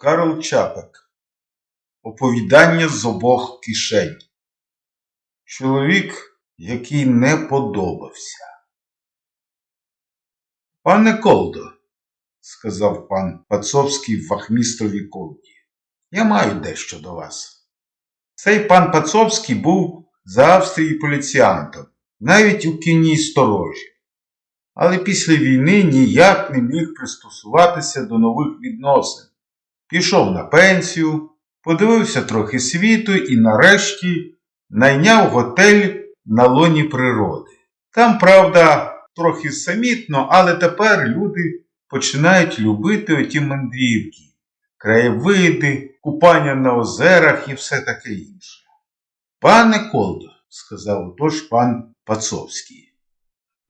Карл Чапек. Оповідання з обох кишень. Чоловік, який не подобався. Пане Колдо, сказав пан Пацовський вахмістрові колді, я маю дещо до вас. Цей пан Пацовський був з Австрії поліціантом, навіть у кінній сторожі. Але після війни ніяк не міг пристосуватися до нових відносин. Пішов на пенсію, подивився трохи світу і нарешті найняв готель на лоні природи. Там, правда, трохи самітно, але тепер люди починають любити оті мандрівки, краєвиди, купання на озерах і все таке інше. Пане Колдо, сказав отож пан Пацовський,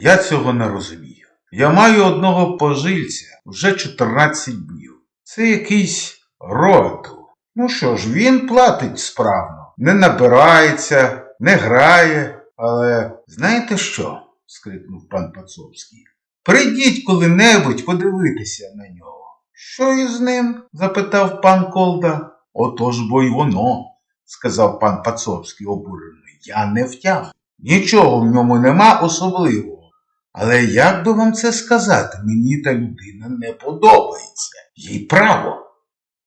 я цього не розумію. Я маю одного пожильця вже 14 днів. Це якийсь родл. Ну що ж, він платить справно, не набирається, не грає, але знаєте що? скрикнув пан Пацовський. Прийдіть коли-небудь подивитися на нього. Що із ним? запитав пан Колда. Отож бо й воно, сказав пан Пацовський обурено. Я не втям. Нічого в ньому нема особливого. Але як би вам це сказати, мені та людина не подобається. Їй право.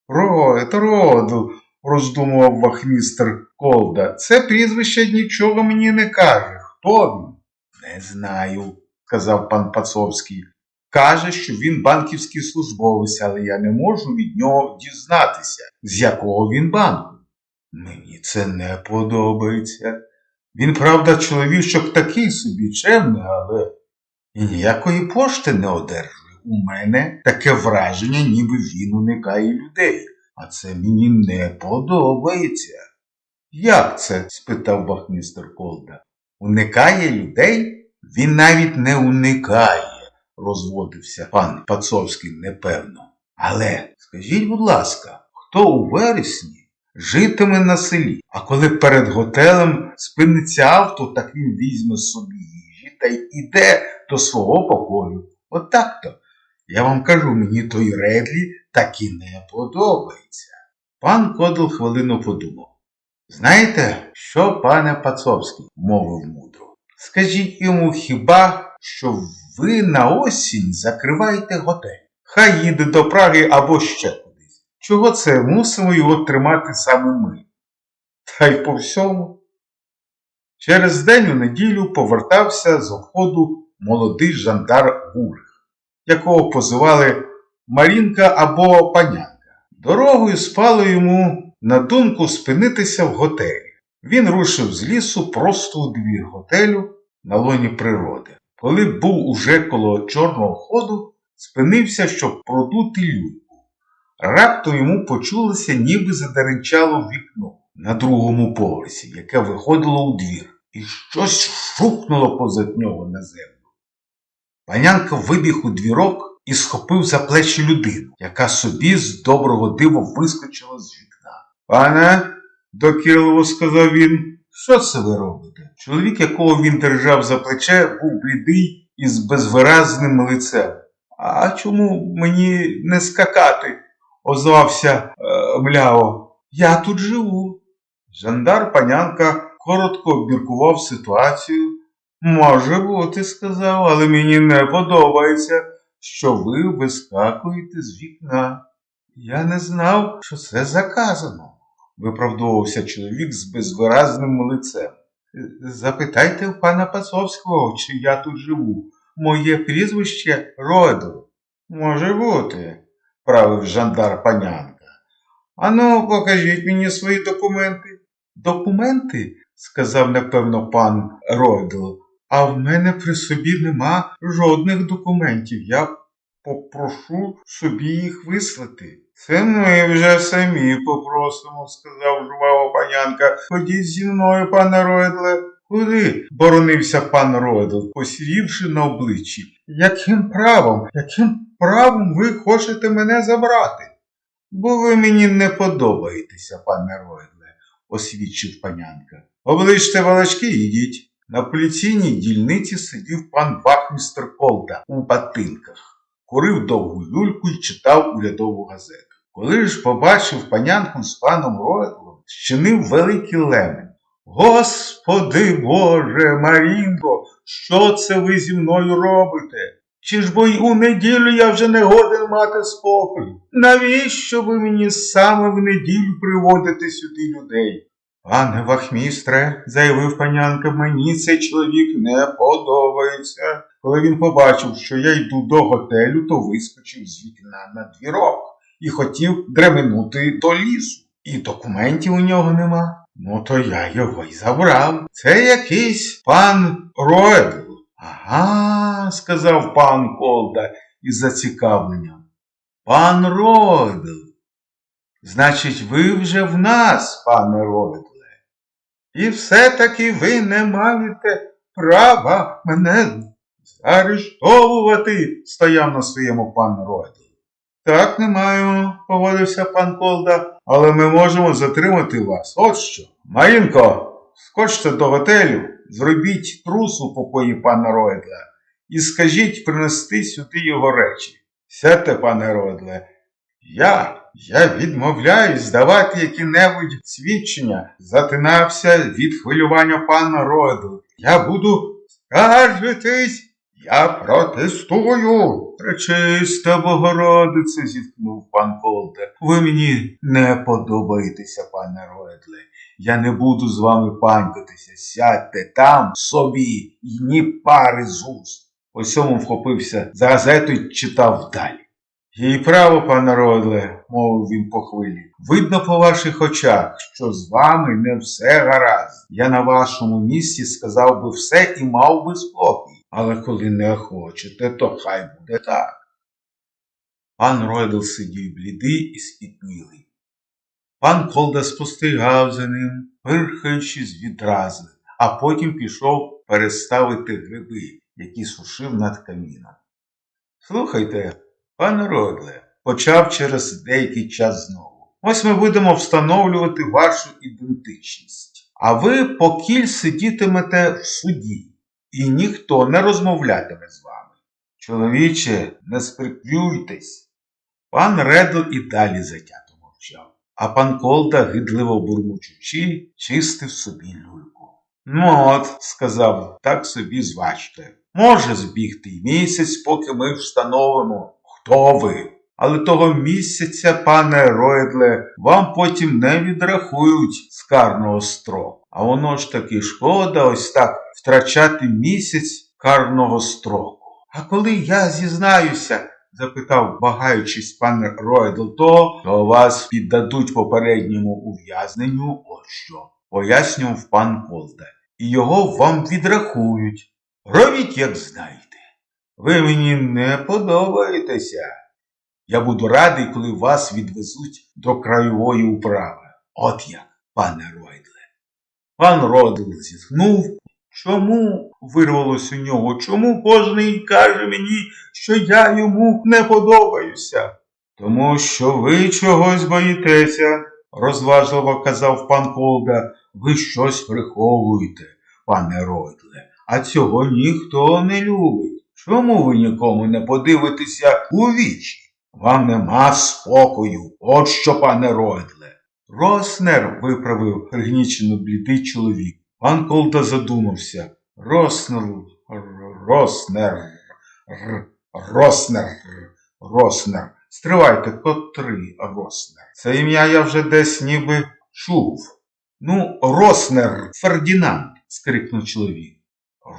Род, роду, роздумував вахмістр Колда. Це прізвище нічого мені не каже. Хто він? Не знаю, сказав пан Пацовський. Каже, що він банківський службовець, але я не можу від нього дізнатися, з якого він банку. Мені це не подобається. Він, правда, чоловічок такий собі чемний, але і ніякої пошти не одержує. У мене таке враження, ніби він уникає людей, а це мені не подобається. Як це? спитав бахмістер Колда. Уникає людей? Він навіть не уникає, розводився пан Пацовський непевно. Але скажіть, будь ласка, хто у вересні житиме на селі, а коли перед готелем спиниться авто, так він візьме собі їжі та й іде до свого покою. От так-то. Я вам кажу, мені той Редлі так і не подобається. Пан Кодл хвилину подумав. Знаєте, що, пане Пацовський, мовив мудро. Скажіть йому хіба, що ви на осінь закриваєте готель? Хай їде до Праги або ще кудись. Чого це мусимо його тримати саме ми? Та й по всьому. Через день у неділю повертався з обходу молодий жандар Гурих, якого позивали Марінка або Панянка. Дорогою спало йому на думку спинитися в готелі. Він рушив з лісу просто у двір готелю на лоні природи. Коли був уже коло чорного ходу, спинився, щоб продути люльку. Раптом йому почулося, ніби задеренчало вікно на другому поверсі, яке виходило у двір, і щось шукнуло позад нього на землю. Панянка вибіг у двірок і схопив за плечі людину, яка собі з доброго дива вискочила з вікна. Пане, докірливо сказав він, що це ви робите? Чоловік, якого він держав за плече, був блідий і з безвиразним лицем. А чому мені не скакати? озвався е, мляво. Я тут живу. Жандар панянка коротко обміркував ситуацію. Може бути, сказав, але мені не подобається, що ви вискакуєте з вікна. Я не знав, що це заказано, виправдовувався чоловік з безвиразним лицем. Запитайте у пана Пацовського, чи я тут живу. Моє прізвище Родо. Може бути, правив жандар панянка. Ану, покажіть мені свої документи. Документи? сказав непевно пан Ройдл. А в мене при собі нема жодних документів. Я попрошу собі їх вислати. Це ми вже самі попросимо, сказав жваво панянка. Ходіть зі мною, пане Ройдле. Куди? боронився пан Ройдл, посірівши на обличчі. Яким правом, яким правом ви хочете мене забрати? Бо ви мені не подобаєтеся, пане Ройдле, освідчив панянка. Обличте балачки і йдіть. На поліційній дільниці сидів пан вахмістер Колда у ботинках, курив довгу люльку і читав урядову газету. Коли ж побачив панянку з паном Ройлом, щинив великий лемень. Господи Боже, Марінко, що це ви зі мною робите? Чи ж бо й у неділю я вже не годен мати спокою? Навіщо ви мені саме в неділю приводите сюди людей? Пане вахмістре, заявив панянка, мені цей чоловік не подобається. Коли він побачив, що я йду до готелю, то вискочив з вікна на двірок і хотів дременути до лісу. І документів у нього нема. Ну, то я його й забрав. Це якийсь пан Роедл. Ага, сказав пан Колда із зацікавленням. Пан Роедл. Значить, ви вже в нас, пане Роедле. І все-таки ви не маєте права мене заарештовувати, стояв на своєму пан Роедл. Так, не маємо, поводився пан Колда, але ми можемо затримати вас. От що. Марінко, скочте до готелю, зробіть трус у покої пана Роедла і скажіть принести сюди його речі. Сядьте, пане Роедле. Я, я відмовляюсь здавати які-небудь свідчення, затинався від хвилювання пана Роедл. Я буду скаржитись. Я протестую. Пречиста Богородице, зіткнув пан Колде. Ви мені не подобаєтеся, пане Роедле. Я не буду з вами панькатися. Сядьте там собі і ні пари з уст. По сьому вхопився за газету й читав далі. Їй право, пане Родле, мовив він по хвилі. Видно по ваших очах, що з вами не все гаразд. Я на вашому місці сказав би все і мав би спокій. Але коли не хочете, то хай буде так. Пан Ройдл сидів блідий і спітнілий. Пан Колда спостерігав за ним, пирхаючи з відрази, а потім пішов переставити гриби, які сушив над каміном. Слухайте, пане Родле, почав через деякий час знову. Ось ми будемо встановлювати вашу ідентичність. А ви покіль сидітимете в суді, і ніхто не розмовлятиме з вами. Чоловіче, не сприклюйтесь. Пан Редл і далі затято мовчав, а пан Колда, гидливо бурмучучи, чистив собі люльку. Ну от, сказав, так собі зважте. Може збігти й місяць, поки ми встановимо, хто ви. Але того місяця, пане Ройдле, вам потім не відрахують з карного строку. А воно ж таки шкода ось так втрачати місяць карного строку. А коли я зізнаюся, запитав, вагаючись пан Ройдл, то, то вас піддадуть попередньому ув'язненню, от що, пояснював пан Колда, і його вам відрахують. Робіть, як знаєте. Ви мені не подобаєтеся. Я буду радий, коли вас відвезуть до краєвої управи. От як, пане Ройдле. Пан Ройдл зітхнув. Чому вирвалось у нього? Чому кожний каже мені, що я йому не подобаюся? Тому що ви чогось боїтеся, розважливо казав пан Колда. Ви щось приховуєте, пане Ройдле, а цього ніхто не любить. Чому ви нікому не подивитеся у вічі? Вам нема спокою, от що, пане Ройдле. Роснер виправив пригнічено блідий чоловік. Пан Колда задумався. Роснер, Роснер, Роснер, Роснер. Стривайте, котрий Роснер. Це ім'я я вже десь ніби чув. Ну, Роснер Фердінанд, скрикнув чоловік.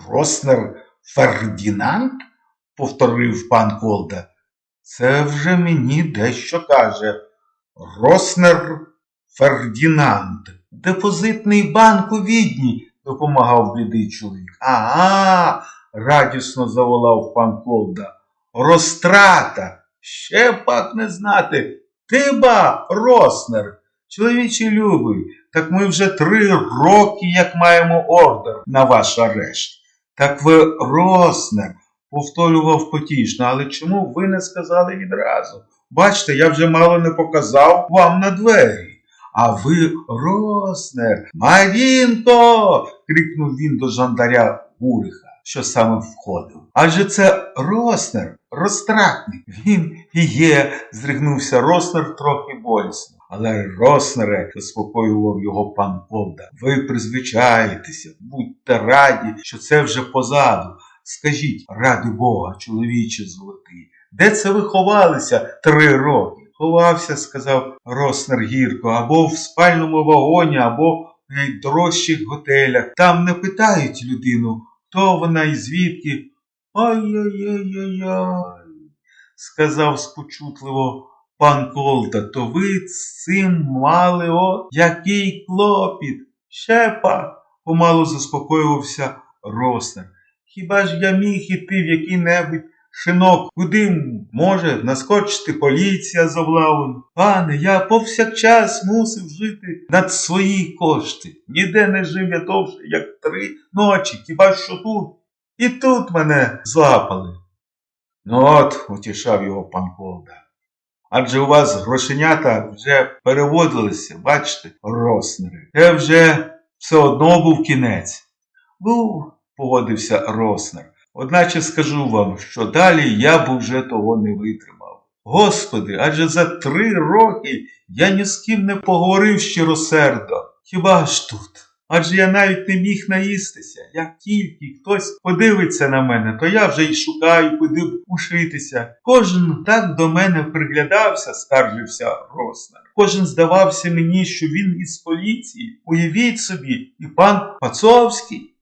Роснер Фердінанд? повторив пан Колда. Це вже мені дещо каже. Роснер Фердінанд. Депозитний банк у відні, допомагав блідий чоловік. Ага, радісно заволав пан Колда. Розтрата. Ще пак не знати. Ти ба, Роснер. Чоловічі любий, так ми вже три роки, як маємо ордер на ваш арешт. Так ви Роснер, повторював потішно, але чому ви не сказали відразу? Бачте, я вже мало не показав вам на двері. А ви, Роснер, Марінко. крикнув він до жандаря Гуриха. що саме входив. Адже це Роснер, розтратник. Він і є, зригнувся Роснер трохи болісно. Але Роснере, заспокоював його пан Полда, ви призвичаєтеся, будьте раді, що це вже позаду. Скажіть, ради Бога, чоловіче золотий, де це ви ховалися три роки? Ховався, сказав Роснер гірко, або в спальному вагоні, або в найдорожчих готелях. Там не питають людину, хто вона і звідки. Ай-яй-яй-яй-яй, сказав спочутливо пан Колда, то ви з цим мали о який клопіт. Щепа, помалу заспокоювався Роснер. Хіба ж я міг іти в який-небудь шинок, куди може наскочити поліція з облавою? Пане, я повсякчас мусив жити над свої кошти. Ніде не жив я довше, як три ночі, хіба що тут. І тут мене злапали. Ну от, утішав його пан Колда. Адже у вас грошенята вже переводилися, бачите, Роснери. Це вже все одно був кінець. Був, погодився Роснер. Одначе скажу вам, що далі я б вже того не витримав. Господи, адже за три роки я ні з ким не поговорив щиросердо. Хіба ж тут? Адже я навіть не міг наїстися. Як тільки хтось подивиться на мене, то я вже й шукаю, куди б ушитися. Кожен так до мене приглядався, скаржився Роснер. Кожен здавався мені, що він із поліції. Уявіть собі, і пан Пацовський.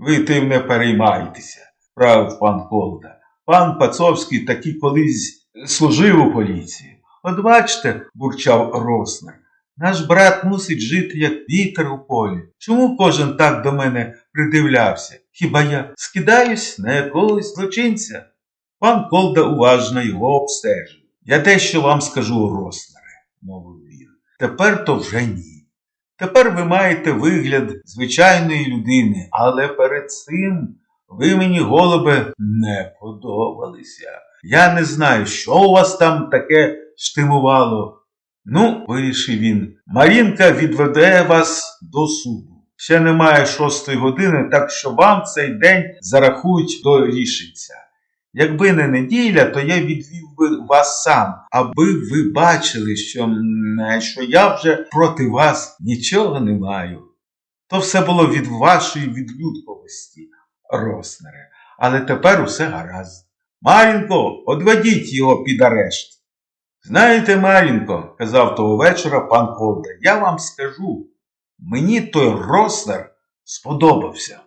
Ви тим не переймайтеся, правив пан Колда. Пан Пацовський таки колись служив у поліції. От бачите, бурчав Роснер. Наш брат мусить жити, як вітер у полі. Чому кожен так до мене придивлявся? Хіба я скидаюсь на якогось злочинця? Пан Колда уважно його обстежив. Я дещо вам скажу, Роснере, мовив він. Тепер то вже ні. Тепер ви маєте вигляд звичайної людини, але перед цим ви мені, голубе, не подобалися. Я не знаю, що у вас там таке штимувало. Ну, вирішив він, Марінка відведе вас до суду. Ще немає шостої години, так що вам цей день зарахують до рішенця. Якби не неділя, то я відвів би вас сам, аби ви бачили, що, що я вже проти вас нічого не маю. То все було від вашої відлюдковості, Роснере. Але тепер усе гаразд. Марінко, одведіть його під арешт. Знаєте, Марінко, казав того вечора пан Ковда, я вам скажу, мені той Роснер сподобався.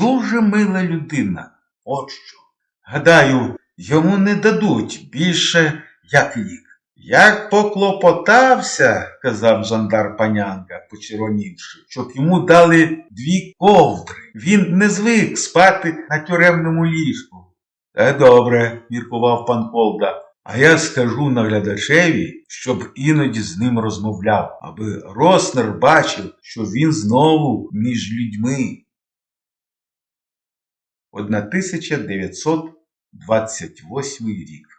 Дуже мила людина. От що. Гадаю, йому не дадуть більше, як рік. Як поклопотався, казав жандар панянка, почервонівши, щоб йому дали дві ковдри. Він не звик спати на тюремному ліжку. Е, добре, міркував пан Колда. А я скажу наглядачеві, щоб іноді з ним розмовляв, аби Роснер бачив, що він знову між людьми. 1928 рік.